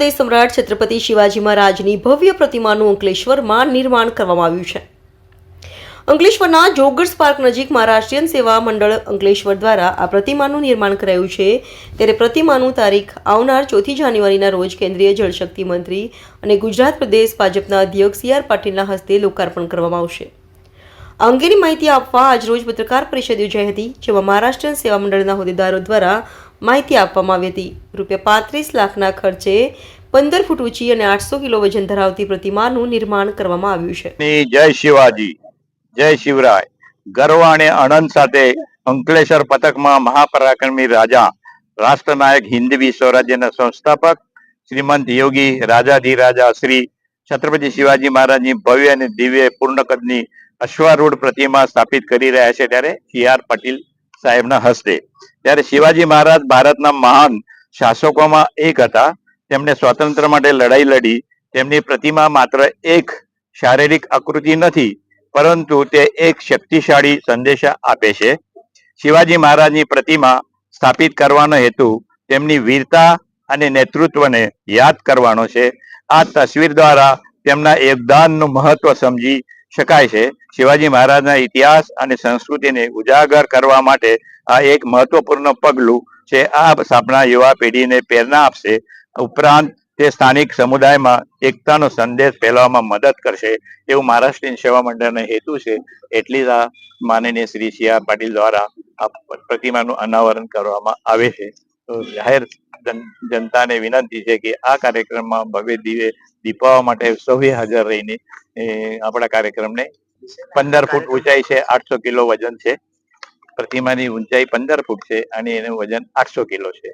પ્રદેશ સમ્રાટ છત્રપતિ શિવાજી મહારાજની ભવ્ય પ્રતિમાનું અંકલેશ્વરમાં નિર્માણ કરવામાં આવ્યું છે. અંકલેશ્વરના જોગર્સ પાર્ક નજીક મહારાષ્ટ્રીયન સેવા મંડળ અંકલેશ્વર દ્વારા આ પ્રતિમાનું નિર્માણ કરાયું છે. ત્યારે પ્રતિમાનું તારીખ આવનાર ચોથી જાન્યુઆરીના રોજ કેન્દ્રીય જળશક્તિ મંત્રી અને ગુજરાત પ્રદેશ ભાજપના અધ્યક્ષ સી આર પાટીલના હસ્તે લોકાર્પણ કરવામાં આવશે. આ અંગેની માહિતી આપવા આજરોજ પત્રકાર પરિષદ યોજાઈ હતી, જેમાં મહારાષ્ટ્રીયન સેવા મંડળના હોદ્દેદારો દ્વારા માહિતી આપવામાં આવી હતી. રૂપિયા પાંત્રીસ લાખના ખર્ચે પંદર ફૂટ ઊંચી અને આઠસો કિલો વજન ધરાવતી પ્રતિમાનું નિર્માણ કરવામાં આવ્યું છે. જય શિવાજી, જય શિવરાય. ગર્વ અને આનંદ સાથે અંકલેશ્વર પથકમાં મહાપરાક્રમી રાજા, રાષ્ટ્રનાયક હિન્દવી સ્વરાજ્યના સંસ્થાપક શ્રીમંત યોગી રાજાધિરાજા શ્રી છત્રપતિ શિવાજી મહારાજની ભવ્ય અને દિવ્ય પૂર્ણ કદની અશ્વારૂઢ પ્રતિમા સ્થાપિત કરી રહ્યા છે ત્યારે સી આર પાટીલ સાહેબના હસ્તે. ત્યારે શિવાજી મહારાજ ભારતના મહાન શાસકોમાં એક હતા. તેમણે સ્વાતંત્ર્ય માટે લડાઈ લડી. તેમની પ્રતિમા માત્ર એક શારીરિક આકૃતિ નથી, પરંતુ તે એક શક્તિશાળી સંદેશા આપે છે. શિવાજી મહારાજની પ્રતિમા સ્થાપિત કરવાનો હેતુ તેમની વીરતા અને નેતૃત્વને યાદ કરવાનો છે. આ તસવીર દ્વારા તેમના યોગદાનનું મહત્વ સમજી શકાય છે. શિવાજી મહારાજના ઇતિહાસ અને સંસ્કૃતિને ઉજાગર કરવા માટે આ એક મહત્વપૂર્ણ પગલું છે. આ આપણા યુવા પેઢીને પ્રેરણા આપશે. ઉપરાંત તે સ્થાનિક સમુદાયમાં એકતાનો સંદેશ ફેલાવવામાં મદદ કરશે. એવું મહારાષ્ટ્રીયન સેવા મંડળનો હેતુ છે. એટલી જ આ માનનીય શ્રી આર પાટીલ દ્વારા આ પ્રતિમાનું અનાવરણ કરવામાં આવે છે. જાહેર જનતાને વિનંતી છે કે આ કાર્યક્રમમાં ભવ્ય દીવે, દીપાવવા માટે સૌએ હાજર રહીને આપણા કાર્યક્રમને પંદર ફૂટ ઊંચાઈ છે, આઠસો કિલો વજન છે. પ્રતિમાની ઊંચાઈ પંદર ફૂટ છે અને એનું વજન આઠસો કિલો છે.